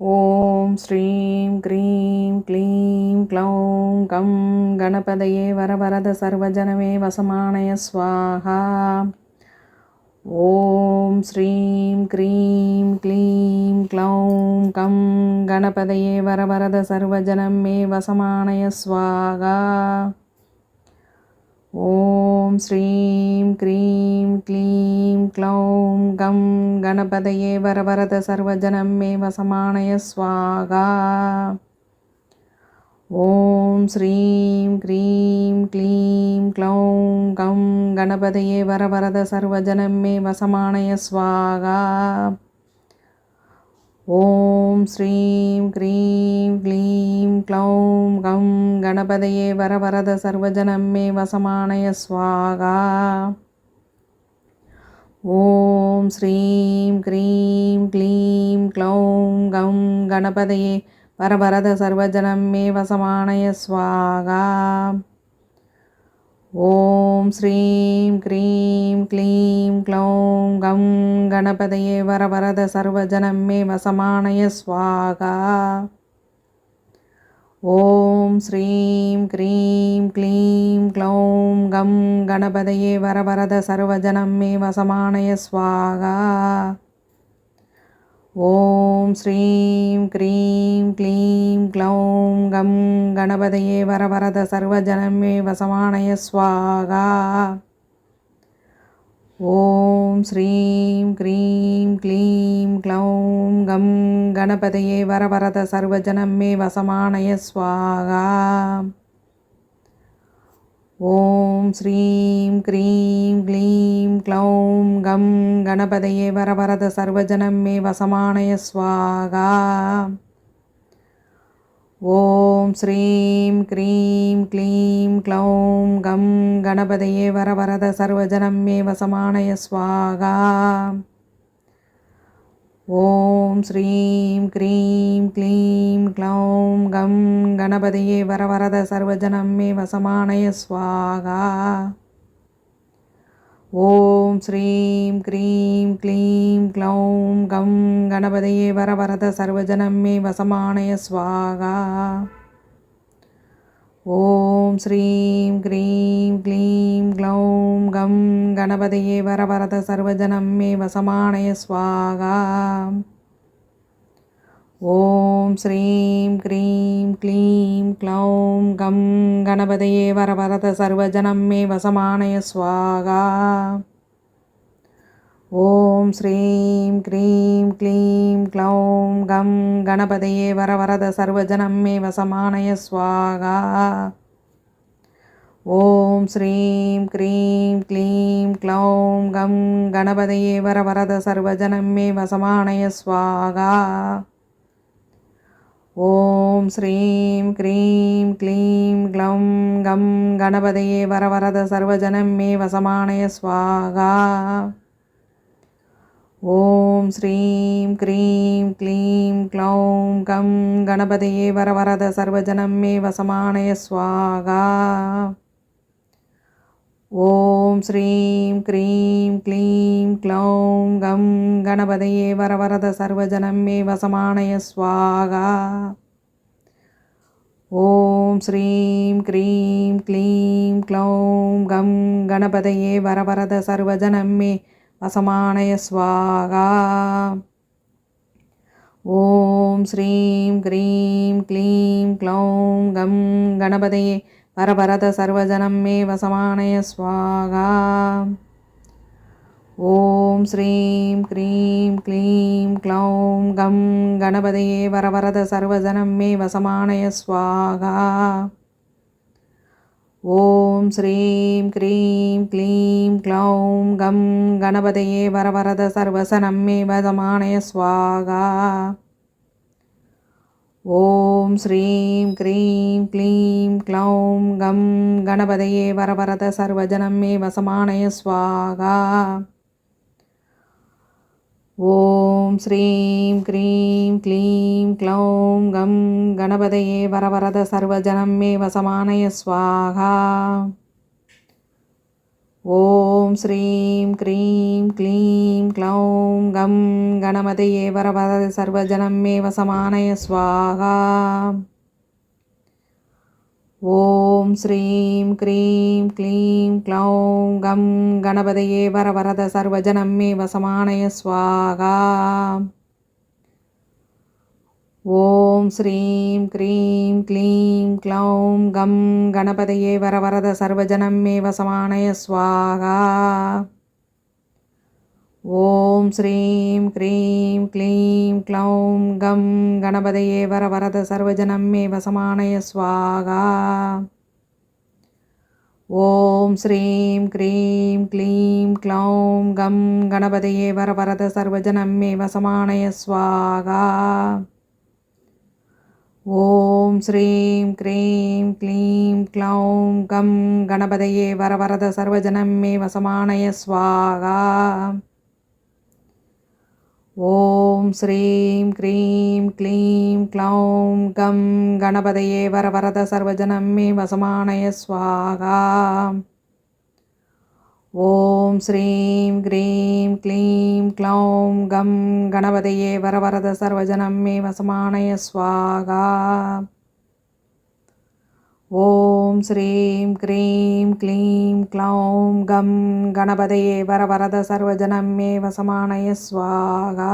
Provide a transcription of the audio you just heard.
ஓம் ஸ்ரீம் க்ரீம் க்ளீம் க்ளௌம் கம் கணபதையே வரவரத சர்வஜனமே வசமானய ஸ்வாகா ஓம் ஸ்ரீம் க்ரீம் க்ளீம் க்ளௌம் கம் கணபதையே வரவரத சர்வஜனமே வசமானய ஸ்வாகா ஓம் ஸ்ரீம் க்ரீம் க்ளீம் क्लीं क्लौं गं गणपतये वरवरद सर्वजनं मे वसमानय स्वाहा ॐ श्रीं क्रीं क्लीं क्लौं गं गणपतये वरवरद सर्वजनं मे वसमानय स्वाहा ॐ श्रीं क्रीं क्लीं क्लौं गं गणपतये वरवरद सर्वजनं मे वसमानय स्वाहा ஓம் ஸ்ரீம் க்ரீம் க்ளீம் க்ளௌம் கம் கணபதையே பரபரத சர்வஜனம் மே வசமானய ஸ்வாகா ஓம் ஸ்ரீம் க்ரீம் க்ளீம் க்ளௌம் கம் கணபதையே வரபரத சர்வஜனம் வசமானய ஸ்வாகா ஓம் ஸ்ரீம் க்ரீம் க்ளீம் க்ளௌம் கம் கணபதையே வரவரத சர்வஜனம் மே வசமானய ஸ்வாகா ஓம் ஸ்ரீம் க்ரீம் க்ளீம் க்ளௌம் கம் கணபதையே வரவரத சர்வஜனமே வசமானய ஸ்வாகா ஓம் ஸ்ரீம் க்ரீம் க்ளீம் க்ளௌம் கம் கணபதையே வரவரத சர்வஜனம் மே வசமானய ஸ்வாகா ஓம் ஸ்ரீம் க்ரீம் க்ளீம் க்ளௌம் கம் கணபதையே வரவரத சர்வஜனம் மே வசமானய ஸ்வாகா ஓம் ஸ்ரீம் க்ரீம் க்ளீம் க்ளௌம் கம் கணபதையே வரவரத சர்வஜனம் மே வசமானய ஸ்வாகா ஓம் ஸ்ரீம் க்ரீம் க்ளீம் க்ளௌம் கம் கணபதியே வரவரத சர்வஜனம் மே வசமானய ஸ்வாகா ஓம் ஸ்ரீம் க்ரீம் க்ளீம் க்ளௌம் கம் கணபதியே வரவரத சர்வஜனம் மே வசமானய ஸ்வாகா ஓம் ஸ்ரீம் க்ரீம் க்ளீம் க்ளௌம் கம் கணபதையே வரவரத சர்வஜனம் மே வசமானய ஸ்வாகா ஓம் ஸ்ரீம் க்ரீம் க்ளீம் க்ளௌம் கம் கணபதையே வரவரத சர்வஜனம் மே வசமானய ஸ்வாகா ஓம் ஸ்ரீம் க்ரீம் க்ளீம் க்ளௌம் கம் கணபதையே வரவரத சர்வஜனம் மே வசமானய ஸ்வாகா ஓம் ஸ்ரீம் க்ரீம் க்ளீம் க்ளௌம் கம் கணபதையே வரவரத சர்வஜனம் மே வசமானய ஸ்வாகா ஓம் ஸ்ரீம் க்ரீம் க்ளீம் க்ளௌம் கம் கணபதையே வரவரத சர்வஜனம் வசமானய ஸ்வாகா ஓம் ஸ்ரீம் க்ரீம் க்ளீம் க்ளௌம் கம் கணபதியே வரவரத சர்வஜனம் மே வசமானய ஸ்வாகா ஓம் ஸ்ரீம் க்ரீம் க்ளீம் க்ளௌம் கம் கணபதையே வரவரத சர்வஜனம் மே வசமானய ஸ்வாகா ஓம் ஸ்ரீம் க்ரீம் க்ளீம் க்ளௌம் கம் கணபதையே வரவரத சர்வஜனம் மே வசமானய ஸ்வாகா ஓம் ஸ்ரீம் க்ரீம் க்ளீம் க்ளௌம் கம் கணபதையே பரபரத சர்வஜனம் மே வசமானய ஸ்வாகா ஓம் ஸ்ரீம் க்ரீம் க்ளீம் க்ளௌம் கம் கணபதையே வரவரத சர்வஜனம் மே வசமானய ஸ்வாகா ஓம் ஓம் ஸ்ரீம் க்ரீம் க்ளீம் க்ளௌம் கம் கணபதையே வரவரத சர்வசனம்மே வதமானய ஸ்வாகா ஓம் ஸ்ரீம் க்ரீம் க்ளீம் க்ளௌம் கம் கணபதையே வரவரத சர்வஜனம்மே வசமானய ஸ்வாகா ஓம் ஸ்ரீம் க்ரீம் க்ளீம் க்ளௌம் கம் கணபதையே வரவரத சர்வஜனம் மே வசமானய ஸ்வாகா. ஓம் ஸ்ரீம் க்ரீம் க்ளீம் க்ளௌம் கம் கணபதையே வரவரத சர்வஜனம் வசமானய ஸ்வாகா. ஓம் ஸ்ரீம் க்ரீம் க்ளீம் க்ளௌம் கம் கணபதையே வரவரத சர்வஜனம் மே வசமானய ஸ்வாகா. ஓம் ஸ்ரீம் க்ரீம் க்ளீம் க்ளௌம் கம் கணபதையே வரவரத சர்வஜனம் வசமானய ஸ்வாகா. ஓம் ஸ்ரீம் க்ரீம் க்ளீம் க்ளௌம் கம் கணபதையே வர வரத சர்வஜனம் மே வசமானய ஸ்வாகா ஓம் ஸ்ரீம் க்ரீம் க்ளீம் க்ளௌம் கம் கணபதையே வர வரத சர்வஜனம் மே வசமானய ஸ்வாகா ஓம் ஸ்ரீம் க்ரீம் க்ளீம் க்ளௌம் கம் கணபதையே வர வரத சர்வஜனம் மே வசமானய ஸ்வாகா ஓம் ஸ்ரீம் க்ரீம் க்ளீம் க்ளௌம் கம் கணபதையே வரவரத சர்வஜனம் மே வசமானய ஸ்வாகா ஓம் ஸ்ரீம் க்ரீம் க்ளீம் க்ளௌம் கம் கணபதையே வரவரத சர்வஜனம் வசமானய ஸ்வாகா ஓம் ஸ்ரீம் க்ரீம் க்ளீம் க்ளௌம் கம் கணபதையே வரவரத சர்வஜனம் மே வசமானய ஸ்வாகா.